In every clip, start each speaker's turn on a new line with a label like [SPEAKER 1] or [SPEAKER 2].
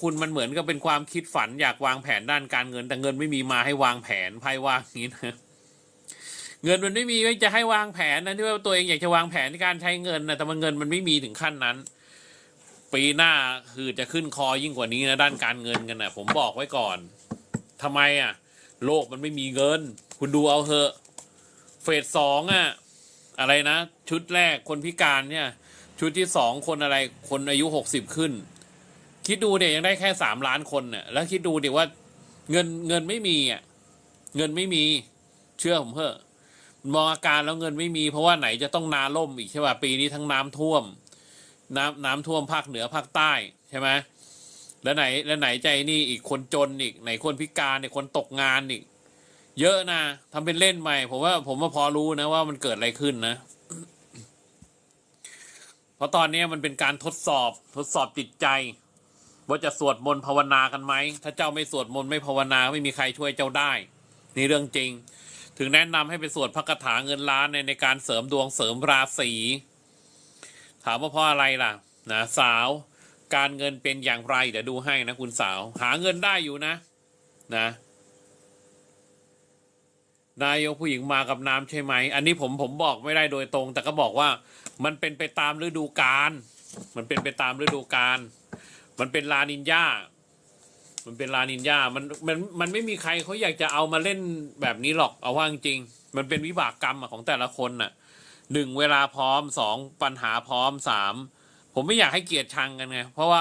[SPEAKER 1] คุณมันเหมือนกับเป็นความคิดฝันอยากวางแผนด้านการเงิน แต่เงินไม่มีมาให้วางแผนไพ่ว่างนี้นะเงินมันไม่มีไว้จะให้วางแผนนะที่ว่าตัวเองอยากจะวางแผนในการใช้เงินนะแต่มันเงินมันไม่มีถึงขั้นนั้น ปีหน้าคือจะขึ้นคอยิ่งกว่านี้นะด้านการเงินกันนะผมบอกไว้ก่อนทำไมอะ โลกมันไม่มีเงิน คุณดูเอาเถอะ เฟสสองอะอะไรนะ ชุดแรกคนพิการเนี่ย ชุดที่สองคนอะไร คนอายุหกสิบขึ้น คิดดูเดี๋ยยังได้แค่สามล้านคนเนี่ยแล้วคิดดูเดี๋ยว่า เงินเงินไม่มีอะเงินไม่มี เชื่อผมเถอะมองอาการแล้วเงินไม่มี เพราะว่าไหนจะต้องนาล่มอีกใช่ป่ะปีนี้ทั้งน้ำท่วม น้ำน้ำท่วมภาคเหนือภาคใต้ใช่ไหมแล้วไหนแล้วไหนใจนี่อีกคนจนอีกไหนคนพิการอีกคนตกงานอีกเยอะนะทำเป็นเล่นใหม่ผมว่า ผมว่าพอรู้นะว่ามันเกิดอะไรขึ้นนะเพราะตอนนี้มันเป็นการทดสอบทดสอบจิตใจ ว่าจะสวดมนต์ภาวนากันไหม ถ้าเจ้าไม่สวดมนต์ไม่ภาวนาไม่มีใครช่วยเจ้าได้ นี่เรื่องจริง ถึงแนะนำให้ไปสวดพระคาถาเงินล้านในในการเสริมดวงเสริมราศีถามว่าเพราะอะไรล่ะนะสาวการเงินเป็นอย่างไรเดี๋ยวดูให้นะคุณสาว หาเงินได้อยู่นะนะนายกผู้หญิงมากับน้ำใช่ไหม อันนี้ผมผมบอกไม่ได้โดยตรง แต่ก็บอกว่ามันเป็นไปตามฤดูกาลมันเป็นไปตามฤดูกาล มันเป็นลานินยามันเป็นลานินยามันมันมันไม่มีใครเขาอยากจะเอามาเล่นแบบนี้หรอกเอาว่าจริง มันเป็นวิบากกรรมของแต่ละคนน่ะหนึ่งเวลาพร้อมสองปัญหาพร้อมสามผมไม่อยากให้เกลียดชังกันไงเพราะว่า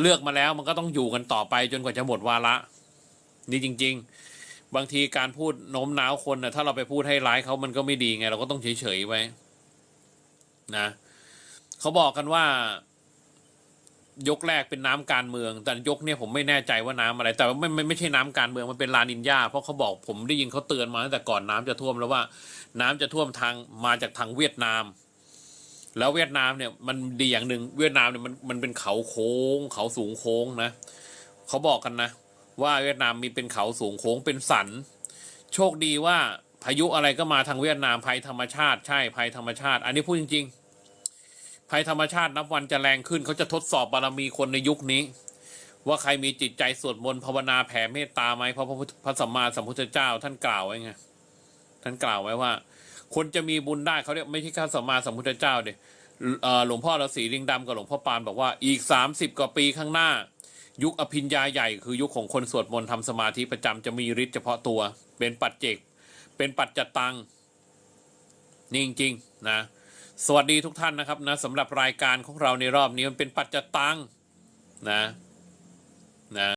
[SPEAKER 1] เลือกมาแล้วมันก็ต้องอยู่กันต่อไปจนกว่าจะหมดวาระนี่จริง ๆ บางทีการพูดโน้มน้าวคนนะถ้าเราไปพูดให้ร้ายเขามันก็ไม่ดีไง เราก็ต้องเฉยๆไว้นะเขาบอกกันว่า ยกแรกเป็นน้ำการเมือง แต่ยกเนี่ยผมไม่แน่ใจว่าน้ำอะไร แต่ว่าไม่ไม่ไม่ใช่น้ำการเมืองมันเป็นลานินยาเพราะเขาบอกผมได้ยินเขาเตือนมาตั้งแต่ก่อนน้ำจะท่วมแล้วว่า น้ำจะท่วมทางมาจากทางเวียดนาม แล้วเวียดนามเนี่ยมันดีอย่างหนึ่งเวียดนามเนี่ยมันมันเป็นเขาโค้ง เขาสูงโค้งนะเขาบอกกันนะ ว่าเวียดนามมีเป็นเขาสูงโค้งเป็นสัน โชคดีว่าพายุอะไรก็มาทางเวียดนามภัยธรรมชาติ ใช่ภัยธรรมชาติ อันนี้พูดจริง ๆ ภัยธรรมชาตินับวันจะแรงขึ้นเขาจะทดสอบบารมีคนในยุคนี้ ว่าใครมีจิตใจสวดมนต์ภาวนาแผ่เมตตาไหมเพราะพระพุทธพระสัมมาสัมพุทธเจ้าท่านกล่าวไว้ไงท่านกล่าวไว้ว่า คนจะมีบุญได้เขาเรียกไม่ใช่ข้าสัมมาสัมพุทธเจ้าเด็หลวงพ่อฤาษีลิงดำกับหลวงพ่อปานบอกว่าอีกสามสิบกว่าปีข้างหน้า ยุคอภิญญาใหญ่คือยุคของคนสวดมนต์ทำสมาธิประจำจะมีฤทธิ์เฉพาะตัว เป็นปัจเจกเป็นปัจจตังนี่จริงๆนะ สวัสดีทุกท่านนะครับนะสำหรับรายการของเราในรอบนี้มันเป็นปัจจตังนะนะ